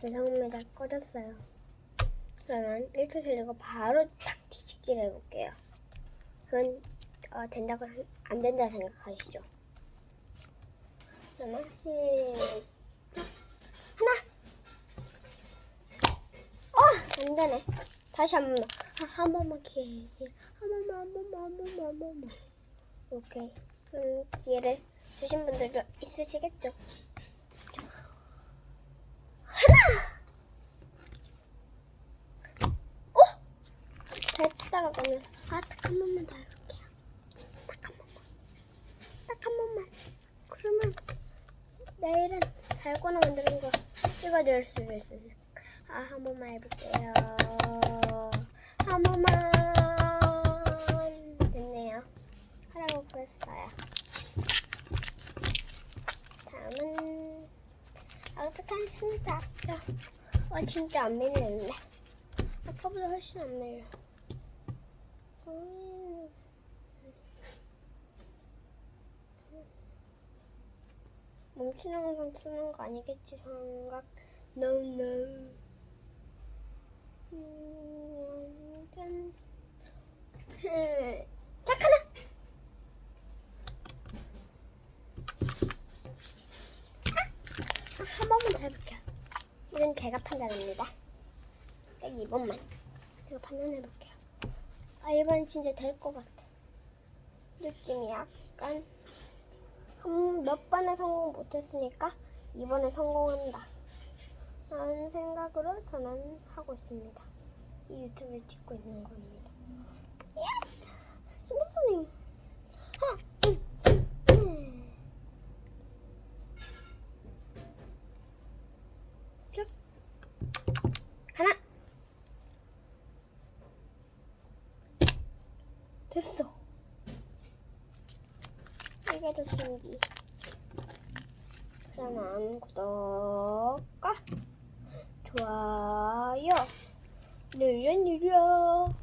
죄송합니다. 꺼졌어요. 그러면 1초 들리고 바로 탁 뒤집기를 해볼게요. 그건 어, 된다고 생- 안 된다 생각하시죠? 그러면 시작 하나 어! 안 되네. 다시 한 번만 아, 한 번만 기회 기회 한 번만 한 번만 한 번만 한 번만 오케이 그럼 기회를 주신 분들도 있으시겠죠? 어? 됐다가 꺼내서. 아딱 한 번만 더 해볼게요. 딱 한 번만. 딱 한 번만. 그러면 내일은 잘 꺼내 만드는 거 찍어줄 수 있어요 아한 번만 해볼게요. 한 번만. 됐네요. 하라고 그랬어요 다음은 아우타탄습니다. 어 진짜 안 밀리는데. 아까보다 훨씬 안 밀려. 음. 멈추는 건 쓰는 거 아니겠지 생각? No no. 음, 짠. 딱 하나 아, 한 번만 더 해볼게요. 이건 제가 판단합니다. 딱 이번만. 제가 판단해볼게요. 아 이번 진짜 될 것 같아. 느낌이 약간 한 몇 번에 성공 못했으니까 이번에 성공한다. 라는 생각으로 저는 하고 있습니다. 이 유튜브를 찍고 있는 겁니다. 야! 신 쭉 하나. 됐어. 이게 더 신기. 그러면 구독과 좋아요. 눌러 눌러